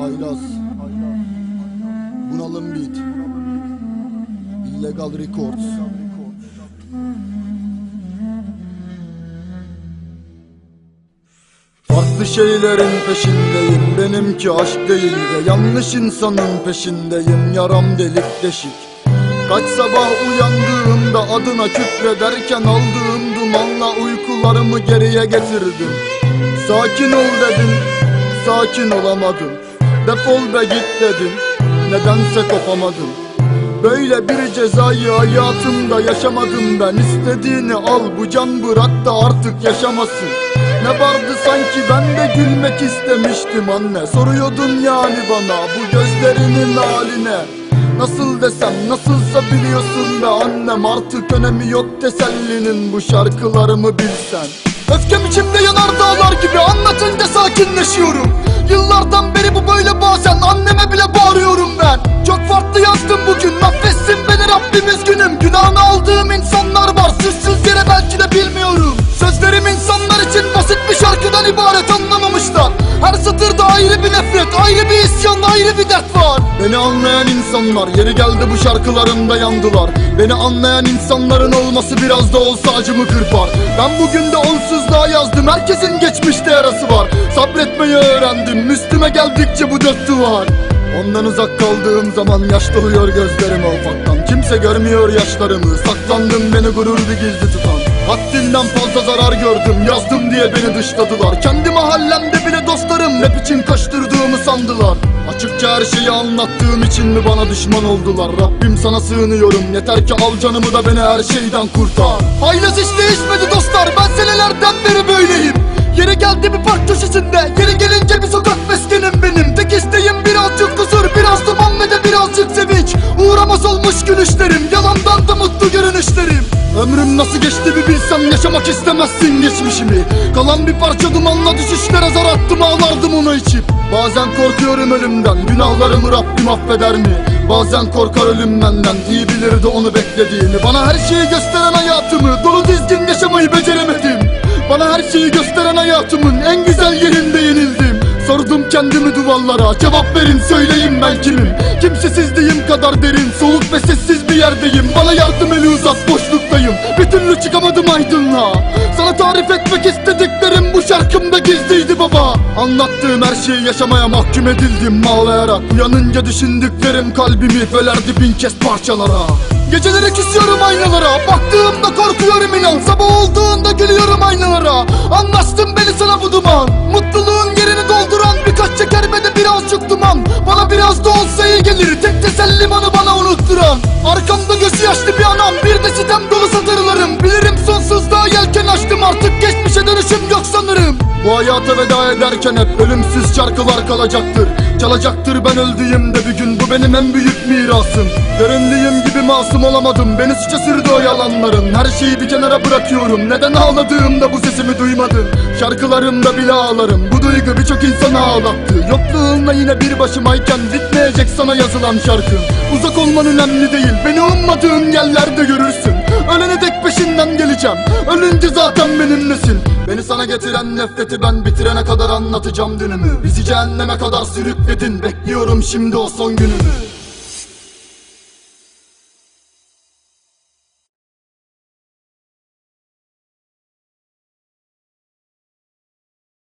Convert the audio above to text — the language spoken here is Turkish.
Haylaz. Bunalım Beat. Illegal Records. Farklı şeylerin peşindeyim. Benimki aşk değil ve yanlış insanın peşindeyim. Yaram delik deşik. Kaç sabah uyandığımda adına küfrederken aldığım dumanla uykularımı geriye getirdim. Sakin ol dedim, sakin olamadım. Defol be git dedim, nedense kopamadım. Böyle bir cezayı hayatımda yaşamadım ben. İstediğini al bu can bırak da artık yaşamasın Ne vardı sanki? Ben de gülmek istemiştim anne. Soruyordun yani bana bu gözlerinin haline. Nasıl desem nasılsa biliyorsun be annem. Artık önemi yok tesellinin bu şarkılarımı bilsen. Öfkem içimde yanar dağlar gibi. Anlatınca sakinleşiyorum. Yıllardan beri bu böyle bazen. Anneme bile bağırıyorum ben. Çok farklı yazdım bugün. Affetsin beni Rabbim üzgünüm Günahını aldığım insanlar var. Suçsuz yere belki de bilmiyorum ibaret anlamamışlar. Her satırda ayrı bir nefret ayrı bir isyan ayrı bir dert var. Beni anlayan insanlar yeri geldi bu şarkılarımda yandılar. Beni anlayan insanların olması biraz da olsa acımı kırpar. Ben bugün de onsuzluğa yazdım herkesin geçmişte yarası var. Sabretmeyi öğrendim üstüme geldikçe bu dört duvar Ondan uzak kaldığım zaman yaş doluyor gözlerime ufaktan. Kimse görmüyor yaşlarımı saklandım beni gururlu gizli tutan. Haddinden fazla zarar gördüm yazdım diye beni dışladılar Kendi mahallemde bile dostlarım rap için koşturduğumu sandılar. Açıkça her şeyi anlattığım için mi bana düşman oldular? Rabbim sana sığınıyorum. Yeter ki al canımı da beni her şeyden kurtar. Haylaz hiç değişmedi dostlar. Ben senelerden beri böyleyim. Yeri geldi bir park köşesinde. Yeri gelince bir sokak meskenim benim. Tek isteğim birazcık huzur Biraz duman ve de birazcık sevinç. Uğramaz olmuş gülüşlerim. Yalandan da mutlu görünüşlerim Ömrüm nasıl geçti bir bilsem Yaşamak istemezsin geçmişimi. Kalan bir parça dumanla düşüşlere zar attım Ağlardım onu içip. Bazen korkuyorum ölümden Günahlarımı Rabbim affeder mi? Bazen korkar ölüm benden İyi bilirdi onu beklediğini Bana her şeyi gösteren hayatımı Dolu dizgin yaşamayı beceremedim. Bana her şeyi gösteren hayatımın en güzel yerinde yenildim. Sordum kendimi duvarlara cevap verin söyleyin ben kimim? Kimsesizliğim kadar derin soğuk ve sessiz bir yerdeyim. Bana yardım eli uzat boşluktayım çıkamadım aydınlığa. Sana tarif etmek istediklerim bu şarkımda gizliydi baba. Anlattığım her şeyi yaşamaya mahkum edildim. Ağlayarak Uyanınca düşündüklerim kalbimi bölerdi bin kez parçalara. Geceleri küsüyorum aynalara. Baktığımda korkuyorum inan. Sabah olduğunda gülüyorum aynalara. Anlaştım beni sana bu duman. Mutluluğun yerini dolduran Birkaç çeker ve de birazcık duman. Bana biraz da olsa iyi gelir. Tek tesellim anı bana unutturan. Arkamda gözü yaşlı bir anam. Bir de sitem Bu hayata veda ederken hep ölümsüz şarkılar kalacaktır. Çalacaktır ben öldüğümde bir gün. Bu benim en büyük mirasım. Göründüğüm gibi masum olamadım. Beni suça sürdü o yalanların. Her şeyi bir kenara bırakıyorum. Neden ağladığımda bu sesimi duymadın? Şarkılarımda bile ağlarım. Bu duygu birçok insanı ağlattı. Yokluğunla yine bir başımayken Bitmeyecek sana yazılan şarkım Uzak olman önemli değil. Beni ummadığın yerlerde görürsün. Ölene dek geleceğim Ölünce zaten benimlesin Beni sana getiren nefreti ben bitirene kadar anlatacağım dünümü. Bizi cehenneme kadar sürükledin. Bekliyorum şimdi o son günümü